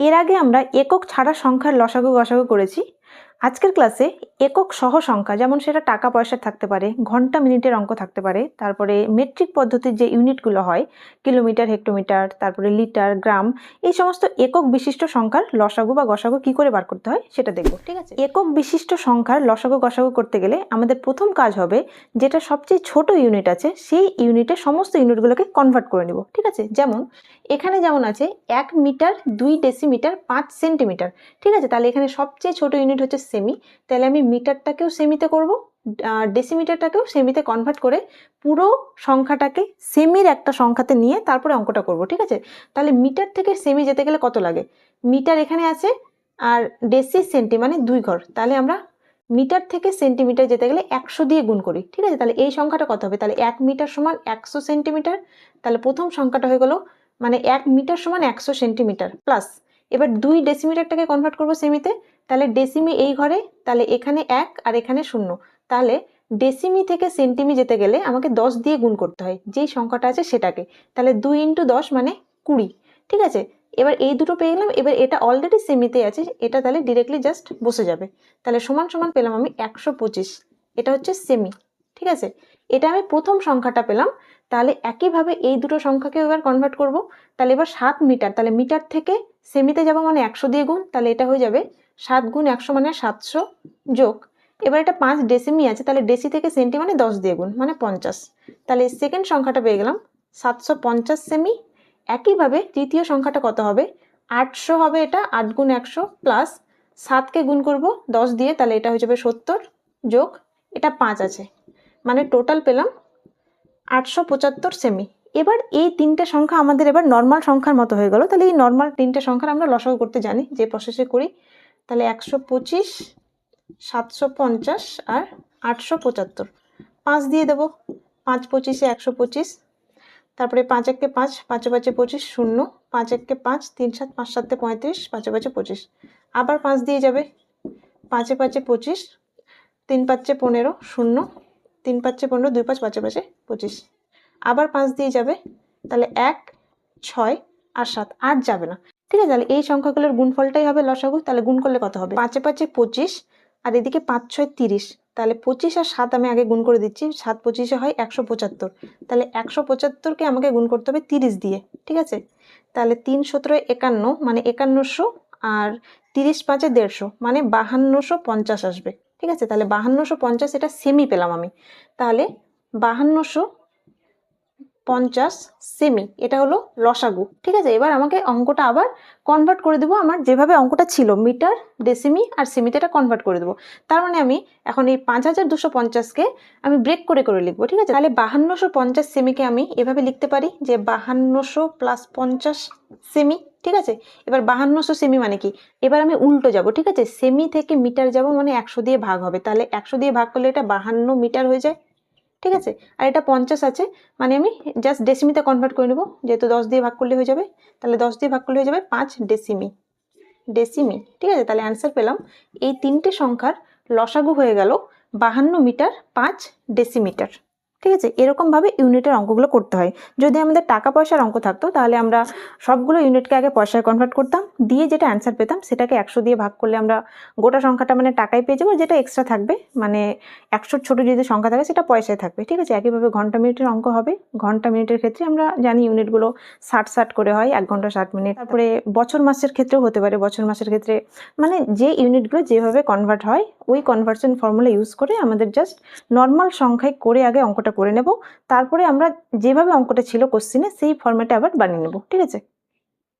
এর আগে আমরা একক ছাড়া সংখ্যার লসাগু গসাগু করেছি। আজকের ক্লাসে একক সহ সংখ্যা যেমন সেটা টাকা পয়সা থাকতে পারে ঘণ্টা মিনিটের অঙ্ক থাকতে পারে তারপরে মেট্রিক পদ্ধতির যে ইউনিটগুলো হয় কিলোমিটার হেক্টোমিটার তারপরে লিটার গ্রাম এই সমস্ত একক বিশিষ্ট সংখ্যার লসাগু বা গসাগু কি করে বার করতে হয় সেটা দেখব। ঠিক আছে। একক বিশিষ্ট সংখ্যার লসাগু গসাগু করতে গেলে আমাদের প্রথম কাজ হবে যেটা সবচেয়ে ছোট ইউনিট আছে সেই ইউনিটের সমস্ত ইউনিটগুলোকে কনভার্ট করে নেব ঠিক আছে? যেমন এখানে যেমন আছে এক মিটার দুই ডেসিমিটার পাঁচ সেন্টিমিটার ঠিক আছে? তাহলে এখানে সবচেয়ে ছোট ইউনিট হচ্ছে সেমি তাহলে আমি মিটারটাকেও সেমিতে করব ডেসিমিটারটাকেও সেমিতে কনভার্ট করে পুরো সংখ্যাটাকে সেমির একটা সংখ্যাতে নিয়ে তারপরে অঙ্কটা করব, ঠিক আছে? তাহলে মিটার থেকে সেমি যেতে গেলে কত লাগে? মিটার এখানে আছে, আর ডেসি সেন্টি মানে দুই ঘর, তাহলে আমরা মিটার থেকে সেন্টিমিটার যেতে গেলে একশো দিয়ে গুণ করি, ঠিক আছে? তাহলে এই সংখ্যাটা কত হবে? তাহলে এক মিটার সমান একশো সেন্টিমিটার তাহলে প্রথম সংখ্যাটা হয়ে গেল মানে এক মিটার সমান একশো সেন্টিমিটার প্লাস এবার দুই ডেসিমিটারটাকে কনভার্ট করব সেমিতে তাহলে ডেসিমি এই ঘরে, তাহলে এখানে এক আর এখানে শূন্য। তাহলে ডেসিমি থেকে সেন্টিমি যেতে গেলে আমাকে দশ দিয়ে গুণ করতে হয়, যেই সংখ্যাটা আছে সেটাকে। তাহলে দুই ইন্টু দশ মানে কুড়ি, ঠিক আছে? এবার এই দুটো পেয়ে গেলাম, এবার এটা অলরেডি সেমিতে আছে, এটা তাহলে ডিরেক্টলি জাস্ট বসে যাবে। তাহলে সমান সমান পেলাম আমি একশো পঁচিশ, এটা হচ্ছে সেমি ঠিক আছে? এটা আমি প্রথম সংখ্যাটা পেলাম, তাহলে একইভাবে এই দুটো সংখ্যাকে এবার কনভার্ট করব। তাহলে এবার সাত মিটার, তাহলে মিটার থেকে সেমিতে যাব মানে একশো দিয়ে গুণ, তাহলে এটা হয়ে যাবে সাত গুণ একশো মানে সাতশো যোগ। এবার এটা পাঁচ ডেসিমি আছে, তাহলে ডেসি থেকে সেন্টি মানে দশ দিয়ে গুণ মানে পঞ্চাশ। তাহলে সেকেন্ড সংখ্যাটা পেয়ে গেলাম, সাতশো পঞ্চাশ সেমি একইভাবে তৃতীয় সংখ্যাটা কত হবে? আটশো হবে এটা, আট গুণ একশো প্লাস সাতকে গুণ করব, দশ দিয়ে, তাহলে এটা হয়ে যাবে সত্তর যোগ, এটা পাঁচ আছে। মানে টোটাল পেলাম আটশো পঁচাত্তর সেমি এবার এই তিনটে সংখ্যা আমাদের এবার নর্মাল সংখ্যার মতো হয়ে গেল। তাহলে এই নর্মাল তিনটে সংখ্যার আমরা লসাগু করতে জানি, যে প্রসেসে করি। তাহলে একশো পঁচিশ, সাতশো পঞ্চাশ আর আটশো পঁচাত্তর। পাঁচ দিয়ে দেবো। পাঁচ পঁচিশে একশো পঁচিশ, তারপরে পাঁচ এককে পাঁচ, পাঁচে পাঁচে পঁচিশ শূন্য, পাঁচ এককে পাঁচ, তিন সাত, পাঁচ সাতে পঁয়ত্রিশ, পাঁচে পাঁচে পঁচিশ। আবার পাঁচ দিয়ে যাবে। পাঁচে পাঁচে পঁচিশ, তিন পাঁচে পনেরো শূন্য, তিন পাঁচে পনেরো, দুই পাঁচ, পাঁচে পাঁচে পঁচিশ। আবার পাঁচ দিয়ে যাবে। তাহলে এক, ছয় আর সাত। আট যাবে না। ঠিক আছে, তাহলে এই সংখ্যাগুলোর গুণফলটাই হবে লসাগু, তাহলে গুণ করলে কত হবে? পাঁচে পাঁচে পঁচিশ, আর এদিকে পাঁচ ছয় তিরিশ। তাহলে পঁচিশ আর সাত আমি আগে গুণ করে দিচ্ছি, সাত পঁচিশে হয় একশো পঁচাত্তর। তাহলে একশো পঁচাত্তরকে আমাকে গুণ করতে হবে তিরিশ দিয়ে, ঠিক আছে? তাহলে তিন সতেরো একান্ন মানে একান্নশো আর তিরিশ পাঁচে দেড়শো মানে বাহান্নশো পঞ্চাশ আসবে, ঠিক আছে? তাহলে বাহান্নশো পঞ্চাশ, এটা সেমি পেলাম আমি। তাহলে বাহান্নশো পঞ্চাশ সেমি এটা হলো লসাগু, ঠিক আছে? এবার আমাকে অঙ্কটা আবার কনভার্ট করে দেবো আমার যেভাবে অঙ্কটা ছিল, মিটার ডেসিমি আর সেমিতে এটা কনভার্ট করে দেবো। তার মানে আমি এখন এই পাঁচ হাজার দুশো পঞ্চাশকে আমি ব্রেক করে করে লিখব, ঠিক আছে? তাহলে বাহান্নশো পঞ্চাশ সেমিকে আমি এভাবে লিখতে পারি যে বাহান্নশো প্লাস পঞ্চাশ সেমি ঠিক আছে? এবার বাহান্নশো সেমি মানে কি? এবার আমি উল্টো যাব, ঠিক আছে? সেমি থেকে মিটার যাব মানে একশো দিয়ে ভাগ হবে। তাহলে একশো দিয়ে ভাগ করলে এটা বাহান্ন মিটার হয়ে যায়। ঠিক আছে? আর এটা পঞ্চাশ আছে। মানে আমি জাস্ট ডেসিমিতে কনভার্ট করে নেব। যেহেতু দশ দিয়ে ভাগ করলে হয়ে যাবে, তাহলে দশ দিয়ে ভাগ করলে হয়ে যাবে পাঁচ ডেসিমি ডেসিমি ঠিক আছে? তাহলে অ্যান্সার পেলাম। এই তিনটে সংখ্যার লসাগু হয়ে গেল বাহান্ন মিটার পাঁচ ডেসিমিটার ঠিক আছে? এরকমভাবে ইউনিটের অঙ্কগুলো করতে হয়। যদি আমাদের টাকা পয়সার অঙ্ক থাকতো, তাহলে আমরা সবগুলো ইউনিটকে আগে পয়সায় কনভার্ট করতাম, দিয়ে যেটা অ্যান্সার পেতাম, সেটাকে একশো দিয়ে ভাগ করলে আমরা গোটা সংখ্যাটা মানে টাকায় পেয়ে যাব, যেটা এক্সট্রা থাকবে। মানে একশোর ছোটো যদি সংখ্যা থাকে, সেটা পয়সায় থাকবে। ঠিক আছে? একইভাবে ঘণ্টা মিনিটের অঙ্ক হবে। ঘণ্টা মিনিটের ক্ষেত্রে আমরা জানি ইউনিটগুলো ষাট ষাট করে হয়, এক ঘণ্টা ষাট মিনিট। তারপরে বছর মাসের ক্ষেত্রেও হতে পারে। বছর মাসের ক্ষেত্রে মানে যে ইউনিটগুলো যেভাবে কনভার্ট হয়, ওই কনভার্সন ফর্মুলা ইউজ করে আমাদের জাস্ট নর্মাল সংখ্যায় করে আগে অঙ্কটা করে নেব। তারপরে আমরা যেভাবে অঙ্কটা ছিল কোশ্চিনে সেই ফর্ম্যাটে আবার বানিয়ে নেব। ঠিক আছে?